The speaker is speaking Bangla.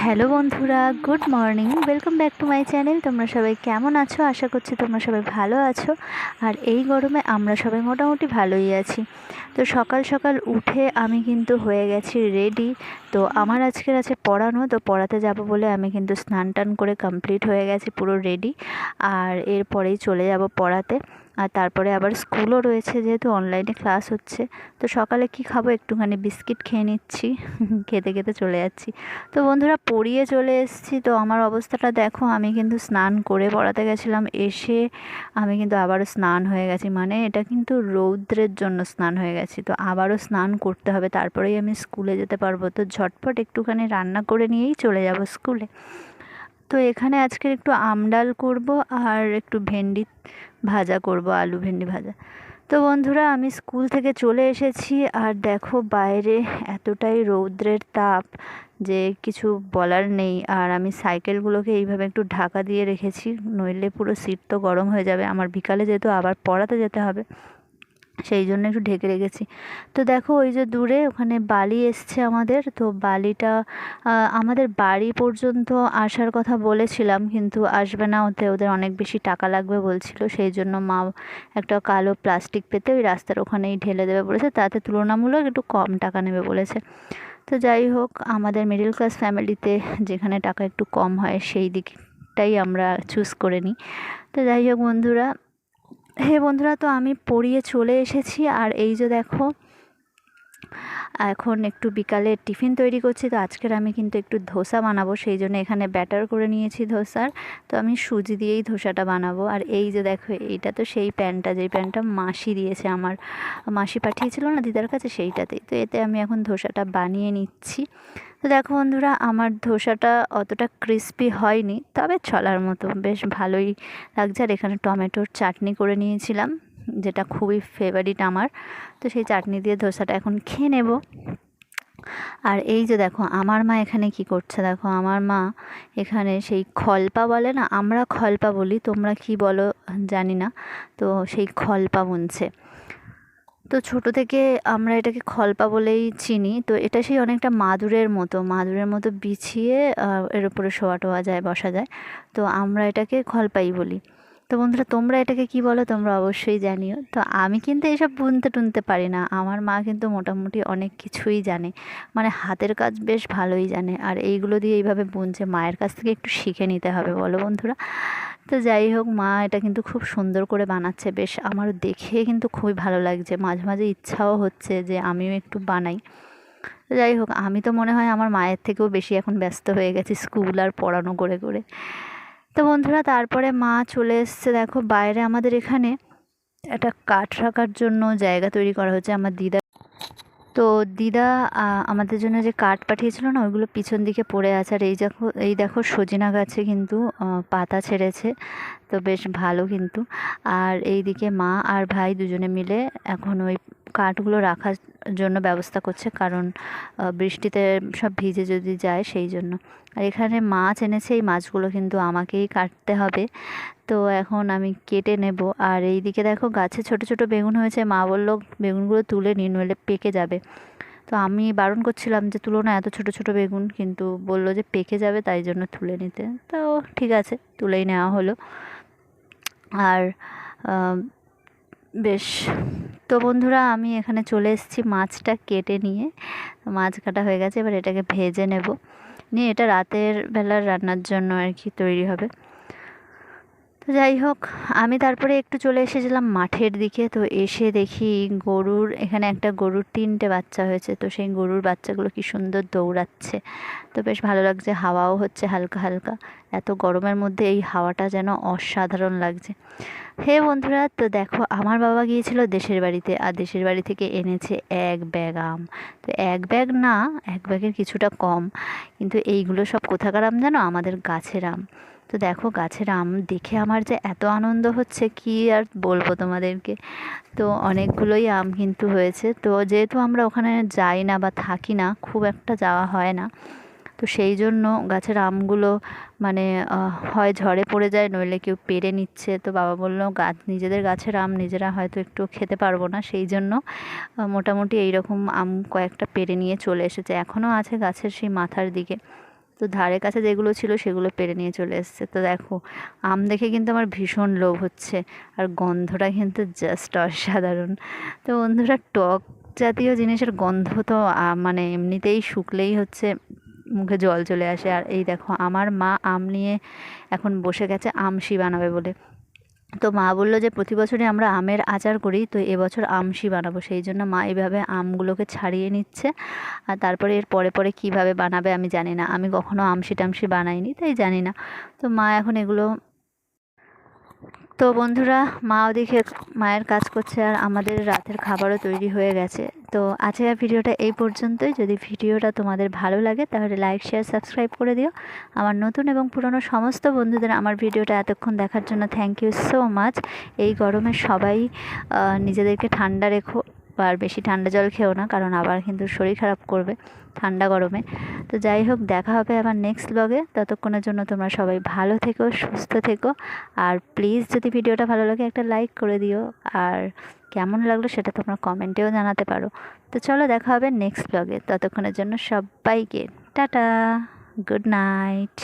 হ্যালো বন্ধুরা, good morning. Welcome back to my channel তোমরা সবাই কেমন আছো? আশা করছি তোমরা সবাই ভালো আছো। আর এই গরমে আমরা সবাই মোটামুটি ভালোই আছি। তো সকাল সকাল উঠে আমি কিন্তু হয়ে গেছি রেডি তো আমার আজকের আছে পড়ানো। তো পড়াতে যাব বলে আমি কিন্তু স্নান টান করে কমপ্লিট হয়ে গেছি, পুরো রেডি আর এরপরেই চলে যাব পড়াতে। আর তারপরে আবার স্কুলও রয়েছে যেহেতু অনলাইনে ক্লাস হচ্ছে। তো সকালে কি খাব? একটুখানি বিস্কিট খেয়ে নিচ্ছি। খেতে খেতে চলে যাচ্ছি। তো বন্ধুরা, পড়িয়ে চলে এসেছি। তো আমার অবস্থাটা দেখো, আমি কিন্তু স্নান করে পড়াতে গেছিলাম। এসে আমি কিন্তু আবারও স্নান হয়ে গেছি। মানে এটা কিন্তু রৌদ্রের জন্য স্নান হয়ে গেছি। তো আবারও স্নান করতে হবে। তারপরেই আমি স্কুলে যেতে পারব। তো ঝটপট একটুখানি রান্না করে নিয়েই চলে যাব স্কুলে। তো এখানে আজকে একটু আমডাল করব আর একটু ভেন্ডি ভাজা করব, আলু ভেন্ডি ভাজা। তো বন্ধুরা, আমি স্কুল থেকে চলে এসেছি আর দেখো বাইরে এতটাই রৌদ্রের তাপ যে কিছু বলার নেই। আর আমি সাইকেলগুলোকে এইভাবে একটু ঢাকা দিয়ে রেখেছি, নইলে পুরো সিট তো গরম হয়ে যাবে। আমার বিকালে যেহেতু আবার পড়াতে যেতে হবে। সেই জন্য একটু ঢেকে রেখেছি। তো দেখো ওই যে দূরে ওখানে বালি এসছে আমাদের। তো বালিটা আমাদের বাড়ি পর্যন্ত আসার কথা বলেছিলাম কিন্তু আসবে না। ওতে ওদের অনেক বেশি টাকা লাগবে বলছিল। সেই জন্য মা একটা কালো প্লাস্টিক পেতে ওই রাস্তার ওখানেই ঢেলে দেবে বলেছে। তাতে তুলনামূলক একটু কম টাকা নেবে বলেছে। তো যাই হোক, আমাদের মিডিল ক্লাস ফ্যামিলিতে যেখানে টাকা একটু কম হয় সেই দিকটাই আমরা চুজ করে নিই। তো যাই হোক বন্ধুরা হে বন্ধুরা, তো আমি পড়িয়ে চলে এসেছি। আর এই যে দেখো, এখন একটু বিকালে টিফিন তৈরি করছি, তো আজকের আমি কিন্তু একটু ধোসা বানাবো। সেই জন্য এখানে ব্যাটার করে নিয়েছি ধোসার। তো আমি সুজি দিয়েই ধোসাটা বানাবো। আর এই যে দেখো, এইটা তো সেই প্যানটা, যেই প্যানটা মাসি দিয়েছে আমার। মাসি পাঠিয়েছিল না দিদার কাছে, সেইটাতেই। তো এতে আমি এখন ধোসাটা বানিয়ে নিচ্ছি। তো দেখো বন্ধুরা, আমার ধোসাটা অতটা ক্রিস্পি হয়নি, তবে ছলার মতো। বেশ ভালোই লাগছে। আর এখানে টমেটোর চাটনি করে নিয়েছিলাম, যেটা খুবই ফেভারিট আমার। তো সেই চাটনি দিয়ে ধোসাটা এখন খেয়ে নেব। আর এই যে দেখো, আমার মা এখানে কি করছে দেখো? আমার মা এখানে সেই খলপা বলে না, আমরা খলপা বলি, তোমরা কি বলো জানি না। তো সেই খলপা বুনছে। তো ছোট থেকে আমরা এটাকে খলপা বলেই চিনি। তো এটা সেই অনেকটা মাদুরের মতো মাদুরের মতো বিছিয়ে এর উপরে শোয়া টোয়া যায়, বসা যায়। তো আমরা এটাকে খলপাই বলি। তো বন্ধুরা, তোমরা এটাকে কি বলো? তোমরা অবশ্যই জানিও। তো আমি কিন্তু এসব বুনতে টুনতে পারি না। আমার মা কিন্তু মোটামুটি অনেক কিছুই জানে। মানে হাতের কাজ বেশ ভালোই জানে। আর এইগুলো দিয়ে এইভাবে বুনছে, মায়ের কাছ থেকে একটু শিখে নিতে হবে, বলো বন্ধুরা। তো যাই হোক, মা এটা কিন্তু খুব সুন্দর করে বানাচ্ছে। বেশ আমার দেখে কিন্তু খুবই ভালো লাগছে। মাঝে মাঝে ইচ্ছাও হচ্ছে যে আমিও একটু বানাই। যাই হোক, আমি তো মনে হয় আমার মায়ের থেকেও বেশি এখন ব্যস্ত হয়ে গেছি স্কুল আর পড়ানো করে করে। তো বন্ধুরা, তারপরে মা চলে এসছে। দেখো, বাইরে আমাদের এখানে একটা কাঠ রাখার জন্য জায়গা তৈরি করা হচ্ছে আমার দিদা তো দিদা আমাদের জন্য যে কাঠ পাঠিয়েছিল না, ওইগুলো পিছন দিকে পড়ে আছে। আর এই দেখো এই দেখো সজিনা গাছে কিন্তু পাতা ছেড়েছে। তো বেশ ভালো কিন্তু। আর এই দিকে মা আর ভাই দুজনে মিলে এখন ওই কাঠগুলো রাখার জন্য ব্যবস্থা করছে, কারণ বৃষ্টিতে সব ভিজে যদি যায় সেই জন্য। আর এখানে মাছ এনেছে, এই মাছগুলো কিন্তু আমাকেই কাটতে হবে। তো এখন আমি কেটে নেব। আর এই দিকে দেখো গাছে ছোট ছোট বেগুন হয়েছে। মা বলল, বেগুনগুলো তুলে নিয়ে নইলে পেকে যাবে। তো আমি বারণ করছিলাম যে, তুলো না, এত ছোট ছোট বেগুন। কিন্তু বলল যে, পেকে যাবে, তাই জন্য তুলে নিতে। তো ঠিক আছে, তুলেই নেওয়া হলো। আর বেশ তো বন্ধুরা, আমি এখানে চলে এসেছি মাছটা কেটে নিয়ে। মাছ কাটা হয়ে গেছে, এবার এটাকে ভেজে নেব। নিয়ে এটা রাতের বেলার রান্নার জন্য আর কি তৈরি হবে। তো যাই হোক, আমি তারপরে একটু চলে এসেছিলাম মাঠের দিকে। তো এসে দেখি গরুর, এখানে একটা গরুর তিনটে বাচ্চা হয়েছে। তো সেই গরুর বাচ্চাগুলো কি সুন্দর দৌড়াচ্ছে। তো বেশ ভালো লাগছে, হাওয়াও হচ্ছে হালকা হালকা। এত গরমের মধ্যে এই হাওয়াটা যেন অসাধারণ লাগছে। হে বন্ধুরা, তো দেখো, আমার বাবা গিয়েছিল দেশের বাড়িতে আর দেশের বাড়ি থেকে এনেছে এক ব্যাগ আম। তো এক ব্যাগ না, এক ব্যাগের কিছুটা কম। কিন্তু এইগুলো সব কোথাকার আম জানো? আমাদের গাছের আম। তো দেখো গাছের আম দেখে আমার যে এত আনন্দ হচ্ছে, কি আর বলব তোমাদেরকে? তো অনেকগুলোই আম কিন্তু হয়েছে। তো যেহেতু আমরা ওখানে যাই না বা থাকি না, খুব একটা যাওয়া হয় না। তো সেই জন্য গাছের আমগুলো মানে হয় ঝড়ে পড়ে যায়, নইলে কেউ পেরে নিচ্ছে। তো বাবা বলল গাছ নিজেদের গাছের আম নিজেরা হয়তো একটু খেতে পারব না। সেই জন্য মোটামুটি এই রকম আম কয়েকটা পেরে নিয়ে চলে এসেছে। এখনও আছে গাছের সেই মাথার দিকে। তো ধারে কাছে যেগুলো ছিল সেগুলো পেরে নিয়ে চলে এসছে। তো দেখো, আম দেখে কিন্তু আমার ভীষণ লোভ হচ্ছে আর গন্ধটা কিন্তু জাস্ট অসাধারণ। তো বন্ধুরা, টক জাতীয় জিনিসের গন্ধ তো মানে এমনিতেই শুকলেই হচ্ছে, মুখে জল চলে আসে। আর এই দেখো, আমার মা আম নিয়ে এখন বসে গেছে আমসি বানাবে বলে। তো মা বলল যে, প্রতি বছরই আমরা আমের আচার করি, তো এবছর আমসি বানাবো। সেই জন্য মা এইভাবে আমগুলোকে ছাড়িয়ে নিচ্ছে। আর তারপরে এর পরে পরে কীভাবে বানাবে আমি জানি না। আমি কখনও আমসি টামসি বানাইনি, তাই জানি না। তো মা এখন এগুলো তো বন্ধুরা মা ওদিকে মায়ের কাজ করছে আর আমাদের রাতের খাবারও তৈরি হয়ে গেছে। তো আজকের ভিডিওটা এই পর্যন্তই। যদি ভিডিওটা তোমাদের ভালো লাগে, তাহলে লাইক শেয়ার সাবস্ক্রাইব করে দিও। আমার নতুন এবং পুরনো সমস্ত বন্ধুদের আমার ভিডিওটা এতক্ষণ দেখার জন্য থ্যাংক ইউ সো মাচ এই গরমে সবাই নিজেদেরকে ঠান্ডা রেখো আর বেশি ঠান্ডা জল খেও না, কারণ আবার কিন্তু শরীর খারাপ করবে ঠান্ডা গরমে। তো যাই হোক, দেখা হবে আবার নেক্সট ব্লগে ততক্ষণের জন্য তোমরা সবাই ভালো থেকো, সুস্থ থেকো। আর প্লিজ যদি ভিডিওটা ভালো লাগে, একটা লাইক করে দিও। আর কেমন লাগল সেটা তোমরা কমেন্টেও জানাতে পারো। তো চলো দেখা হবে নেক্সট ব্লগে ততক্ষণের জন্য সবাইকে টাটা গুড নাইট